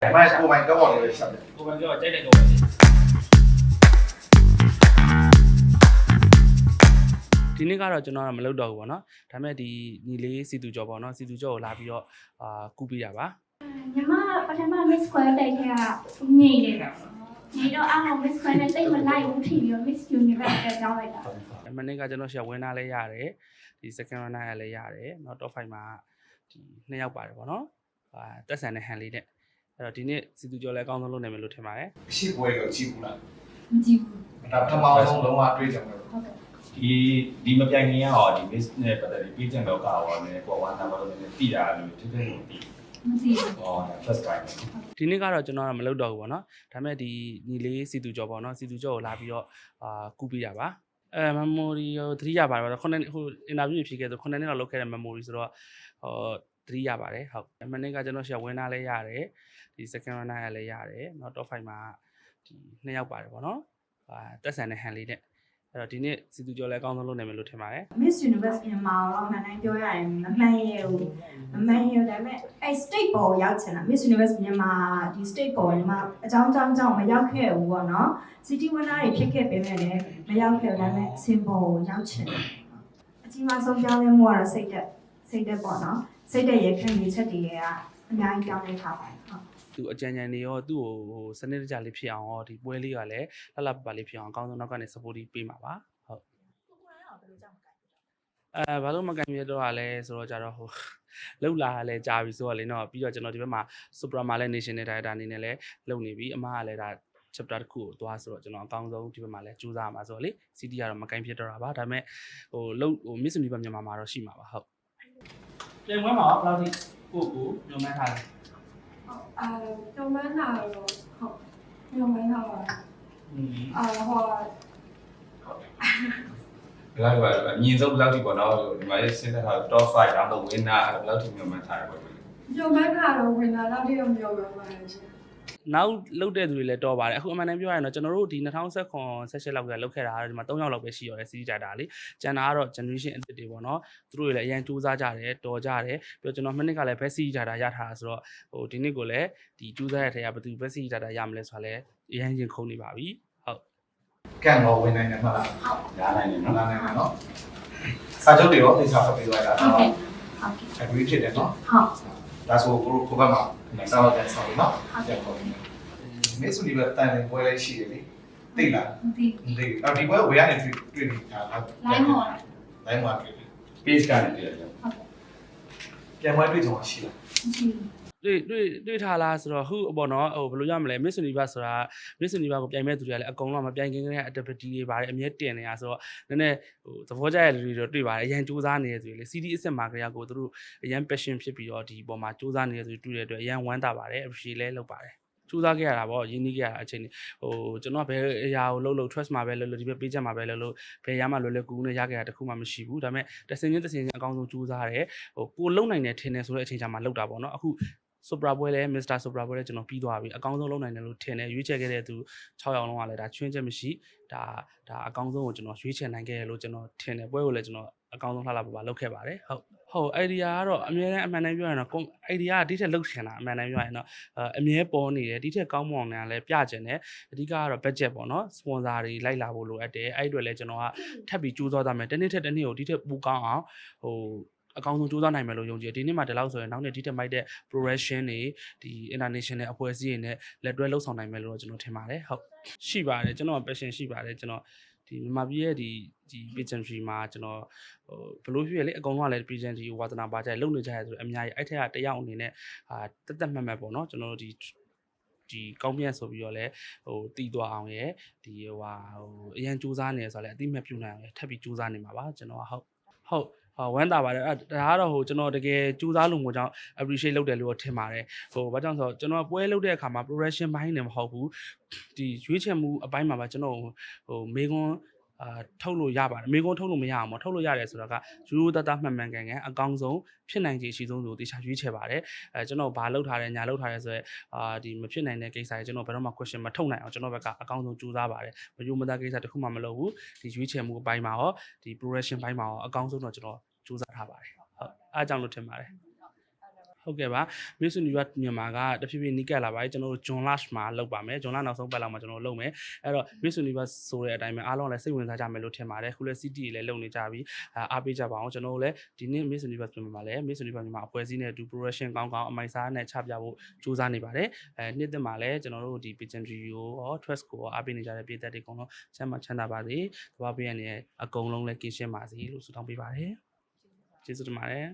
။မိုက်ကိုမိုက်တော့လည်းဆက်တယ်ကိုယ်ကကြိုက်တဲ့ကောင်ပဲဒီနေ့ကတော့ကျွန်တော်ကမလုပ်တော့ဘူးပေါ့နော်ဒါပေမဲ့ဒီညီလေးစီသူကျော်ပေါ့နော်စီသူကျော်ကိုလာပြီးတော့အာကူပေးတာပါညီမပထမ miss square တိုက်ခဲ့ကငြိမ့်တယ်ညီတော့အားလုံး miss square နဲ့တိတ်မလိုက်ဘူးထင်ပြီးတော့ miss universe ကကြောင်းလိုက်တာမနေ့ကကျွန်တော်ရှာဝင်လာလဲရတယ်ဒီ second runner ကလည်းရတယ်နောက် top 5မှာဒီနှစ်ယောက်ပါတယ်ပေါ့နော်အာတက်ဆန်တဲ့ဟန်လေးနဲ့ အဲ့တော့ဒီနေ့စီသူကျော်လဲအကောင်းဆုံးလုပ်နိုင်မယ်လို့ထင်ပါတယ်အရှိပွဲကိုကြည့်ဘူးလားမကြည့်ဘူးဒါပထမအောင်ဆုံးလုံးဝတွေးကြတယ်ဟုတ်ကဲ့ဒီဒီမပြိုင်ခင်ရောဒီ miss နဲ့ပတ်သက်ပြီးပြည်ကျင်တော့ကရောလည်းပေါ်ဝါတာမလို့လည်းတည်တာလို့တကယ်လို့တည်မကြည့်ဘူးဟောဒါ first time ဒီနေ့ကတော့ကျွန်တော်ကမလုပ်တော့ဘူးပေါ့နော်ဒါပေမဲ့ဒီညီလေးစီသူကျော်ပေါ့နော်စီသူကျော်ကိုလာပြီးတော့အာကူပေးတာပါအဲ memory ကိုသတိရပါတယ်ပေါ့ခုနဟို interview ဖြစ်ခဲ့ဆိုခုနှစ်နှစ်လောက်လုပ်ခဲ့တဲ့ memory ဆိုတော့ဟိုသတိရပါတယ်ဟုတ်မနေ့ကကျွန်တော်ရှေ့ဝင်လာလဲရတယ် ဒီ second runner ကလည်းရတယ်နောက် top 5မှာဒီနှစ်ယောက်ပါတယ်ပေါ့နော်ဟာတက်ဆန်တဲ့ဟန်လေးနဲ့အဲ့တော့ဒီနေ့စီသူကျော်လည်းကောင်းဆုံးလုပ်နိုင်မယ်လို့ထင်ပါတယ် Miss Universe မြန်မာတော့မှန်တိုင်းပြောရတယ်မမှန်ရဲ့ဟိုမမှန်ရဲ့ဒါပေမဲ့အဲ့ state ပေါ်ရောက်ချင်တာ Miss Universe မြန်မာဒီ state ပေါ်ညီမအကြောင်းကြောင်းကြောင်းမရောက်ခဲ့ဘူးပေါ့နော် City Winner တွေဖြစ်ခဲ့ပေမဲ့လည်းမရောက်ခဲ့ဘူးဒါပေမဲ့ symbol ကိုရောက်ချင်တယ်အကြီးမားဆုံးပြောင်းလဲမှုကတော့စိတ်သက်စိတ်သက်ပေါ့နော်စိတ်သက်ရဲ့ခံယူချက်တွေကအများကြီးပြောင်းလဲထားပါတယ်ဟုတ် သူအကြံဉာဏ်တွေရောသူ့ကိုဟိုစနစ်တကျလေးဖြစ်အောင်ရောဒီပွဲလေးကလည်းလှလှပပလေးဖြစ်အောင်အကောင်းဆုံးနောက်ကနေ support ပေးမှာပါဟုတ်အဲဘာလို့မကန်ပြတော့ရလဲဆိုတော့ကြတော့ဟိုလောက်လာလဲကြာပြီဆိုတော့လေနော်ပြီးတော့ကျွန်တော်ဒီဘက်မှာ super မှာလည်း national director အနေနဲ့လည်းလုပ်နေပြီအမကလည်းဒါ chapter တစ်ခုကိုသွားဆိုတော့ကျွန်တော်အကောင်းဆုံးဒီဘက်မှာလည်းစူးစမ်းမှာဆိုတော့လေ CD ကတော့မကန်ဖြစ်တော့တာပါဒါပေမဲ့ဟိုလုံးဟို Miss Universe မြန်မာမှာတော့ရှိမှာပါဟုတ်ပြန်ဝင်မှာဘယ်လောက်ထိကိုကိုညွှန်မှန်းထားလဲ အာညုံမန်းလာတော့ဟုတ်ညုံမန်းလာပါอืมအာဟောဘယ်လောက်ပဲအမြင့်ဆုံးဘယ်လောက်ထိပေါ့နော်ဒီမှာရေးစဉ်းစားထား top 5ဒါမှမဟုတ် winner အဲ့ဘယ်လောက်ထိမျိုးမှန်းထားရပါ့မလဲညုံမန်းလာတော့ဝင်လာတော့တရောမျိုးပဲပါရှင် နောက်လုတ်တဲ့သူတွေလည်းတော်ပါတယ်အခုအမှန်တမ်းပြောရရင်တော့ကျွန်တော်တို့ဒီ2019 16လောက်ကလုတ်ခဲ့တာကတော့ဒီမှာ3ယောက်လောက်ပဲရှိရတယ်စီးကြတာလေကျန်တာကတော့ generation အသစ်တွေပေါ့နော်သူတို့တွေလည်းအရင်စူးစမ်းကြတယ်တော်ကြတယ်ပြီးတော့ကျွန်တော်မနစ်ကလည်း best စီးကြတာရထားတာဆိုတော့ဟိုဒီနှစ်ကိုလည်းဒီစူးစမ်းရတဲ့ထဲကဘယ်သူ best စီးကြတာရမလဲဆိုတာလည်းအရင်ချင်းခုံနေပါပြီဟုတ်ကန်တော့ဝင်နိုင်တယ်မလားညားနိုင်တယ်မနော်လားနိုင်တယ်နော်စာချုပ်တွေရောသိချာဖတ်ပြီးသွားတာဟုတ်တော့ကဲ့ဟုတ်ကဲ့ agree ဖြစ်တယ်နော်ဟုတ်ဒါဆိုကိုကိုဘက်မှာ စာတော့ကန်ဆောင်နော်ပြန်ပေါ်နေမစ်ဆူဒီဘက်တန်နေပွဲလေးရှိတယ်လေသိလားမသိမသိအော်ဒီပွဲဝေရနေတွေ့တွေ့နေတာလားလိုင်းမော်လိုင်းမော်တွေ့တယ် page ကနေပြရတယ်ပြန်ပွဲတွေ့ကြုံရှိလားမရှိဘူး တွေ့တွေ့တွေ့ထားလားဆိုတော့ဟိုအပေါ်နော်ဟိုဘယ်လိုရမလဲ Miss Universe ဆိုတာ Miss Universe ကိုပြိုင်မဲ့သူတွေကလည်းအကုန်လုံးမပြိုင်ခင်ကတည်းက activity တွေပါတယ်အမြဲတင်နေတာဆိုတော့နည်းနည်းဟိုသဘောကျတဲ့လူတွေတော့တွေ့ပါတယ်အရင်စူးစမ်းနေတဲ့သူတွေလေ CD အစ်စ်မှာကြရကိုသူတို့အရင် passion ဖြစ်ပြီးတော့ဒီအပေါ်မှာစူးစမ်းနေတဲ့သူတွေတွေ့တဲ့အတွက်အရင်ဝမ်းသာပါတယ် appreciate လဲလုပ်ပါတယ်စူးစမ်းခဲ့ရတာပေါ့ရင်းနှီးခဲ့ရတာအချိန်นี้ဟိုကျွန်တော်ကဘယ်အရာကိုလှုပ်လှုပ် trust မှာပဲလှုပ်လှုပ်ဒီဘက်ပေးချက်မှာပဲလှုပ်လှုပ်ဘယ်ရမှလွယ်လွယ်ကူကူနဲ့ရခဲ့တာတခုမှမရှိဘူးဒါပေမဲ့တစင်ချင်းတစင်ချင်းအကောင်းဆုံးစူးစမ်းရတယ်ဟိုကိုလုံနိုင်တယ်ထင်တယ်ဆိုတဲ့အချိန်ချာမှလှုပ်တာပေါ့နော်အခု Supra ပွဲလဲ Mr. Supra ပွဲလဲကျွန်တော်ပြီးသွားပြီအကောင်းဆုံးလုပ်နိုင်တယ်လို့ထင်တယ်ရွေးချယ်ခဲ့တဲ့သူ6ယောက်လုံးကလည်းဒါချွင်းချက်မရှိဒါဒါအကောင်းဆုံးကိုကျွန်တော်ရွေးချယ်နိုင်ခဲ့ရလို့ကျွန်တော်ထင်တယ်ပွဲကိုလည်းကျွန်တော်အကောင်းဆုံးလှလှပပလုပ်ခဲ့ပါတယ်ဟုတ်ဟုတ် idea ကတော့အများနဲ့အမှန်တမ်းပြောရရင်တော့ idea ကဒီထက်လုပ်ချင်တာအမှန်တမ်းပြောရရင်တော့အမြဲပေါ်နေတယ်ဒီထက်ကောင်းမွန်တယ်လည်းပြချင်တယ်အဓိကကတော့ budget ပေါ့နော် sponsor တွေလိုက်လာဖို့လိုအပ်တယ်အဲ့ဒီအတွက်လည်းကျွန်တော်ကထပ်ပြီးကြိုးစားသားမယ်တစ်နေ့ထက်တစ်နေ့ကိုဒီထက်ပိုကောင်းအောင်ဟို အကောင်းဆုံးစူးစမ်းနိုင်မယ်လို့ယုံကြည်တယ်ဒီနေ့မှဒီလောက်ဆိုရင်နောက်နေ့ဒီထက်မိုက်တဲ့ progression တွေဒီ international အဖွဲ့အစည်းတွေနဲ့လက်တွဲလှုပ်ဆောင်နိုင်မယ်လို့တော့ကျွန်တော်ထင်ပါတယ်ဟုတ်ရှိပါတယ်ကျွန်တော် passion ရှိပါတယ်ကျွန်တော်ဒီမြန်မာပြည်ရဲ့ဒီဒီ pageantry မှာကျွန်တော်ဟိုဘယ်လိုဖြစ်ရလဲအကုန်လုံးကလည်း pageantry ကိုဝါသနာပါကြတယ်လုပ်နေကြရဆိုတော့အများကြီးအဲ့ထက်ကတယောက်အနေနဲ့ဟာတက်တက်မှတ်မှတ်ပေါ့နော်ကျွန်တော်တို့ဒီဒီကောင်းမြတ်ဆိုပြီးတော့လဲဟိုတီးသွားအောင်ရယ်ဒီဟိုဟာဟိုအရန်စူးစမ်းနေရဆိုတော့လဲအတိမတ်ပြုနိုင်အောင်ရယ်ထပ်ပြီးစူးစမ်းနေမှာပါကျွန်တော်ကဟုတ်ဟုတ်ဟော ဝမ်းသာပါတယ်အဲ့ဒါကတော့ဟိုကျွန်တော်တကယ်စူးစမ်းလို့မို့ကြောင့် appreciate လုပ်တယ်လို့ထင်ပါတယ်ဟိုဘာကြောင့်ဆိုတော့ကျွန်တော်ပွဲလုပ်တဲ့အခါမှာ progression ဘိုင်းနေမဟုတ်ဘူးဒီရွေးချယ်မှုအပိုင်းမှာပါကျွန်တော်ဟိုမေကွန်း အာထုတ်လို့ရပါတယ်မေကွန်းထုတ်လို့မရအောင်မထုတ်လို့ရတယ်ဆိုတော့ကရိုးရိုးသားသားမှန်မှန်ကန်ကန်အကောင်းဆုံးဖြစ်နိုင်ခြေအရှိဆုံးဆိုတေချာရွေးချယ်ပါတယ်အဲကျွန်တော်ဘာလုပ်ထားတယ်ညာလုပ်ထားတယ်ဆိုတော့အာဒီမဖြစ်နိုင်တဲ့ကိစ္စတွေကျွန်တော်ဘယ်တော့မှ question မထုတ်နိုင်အောင်ကျွန်တော်ဘက်ကအကောင်းဆုံးကြိုးစားပါတယ်မယုံမသားကိစ္စတစ်ခုမှမလုပ်ဘူးဒီရွေးချယ်မှုအပိုင်းမှာရောဒီ progression ဘိုင်းမှာရောအကောင်းဆုံးတော့ကျွန်တော်ကြိုးစားထားပါတယ်ဟုတ်အားကြောင့်လို့ထင်ပါတယ် ဟဟုတ်ကဲ့ပါ Miss Universe မြန်မာကတဖြည်းဖြည်းနီးကပ်လာပါတယ်ကျွန်တော်တို့ John Lash မှာလုပ်ပါမယ် John Lash နောက်ဆုံးပတ်လောက်မှာကျွန်တော်တို့လုပ်မယ်အဲ့တော့ Miss Universe ဆိုတဲ့အတိုင်းပဲအားလုံးလည်းစိတ်ဝင်စားကြမယ်လို့ထင်ပါတယ်ခုလည်း CT တွေလည်းလုပ်နေကြပြီအာအားပေးကြပါအောင်ကျွန်တော်တို့လည်းဒီနေ့ Miss Universe မြန်မာမှာလည်း Miss Universe မြန်မာအဖွဲ့အစည်းနဲ့အတူ production ကောင်းကောင်းအမိုက်စားနဲ့ချပြဖို့ကြိုးစားနေပါတယ်အဲနှစ်သက်မှာလည်းကျွန်တော်တို့ဒီ pageantry ကိုရော trust ကိုရောအားပေးနေကြတဲ့ပြည်သက်တွေအကုန်လုံးချမ်းသာချမ်းသာပါစေတဘာပေးရနေအကုန်လုံးလည်းကင်းရှင်းပါစေလို့ဆုတောင်းပေးပါတယ်ကျေးဇူးတင်ပါတယ်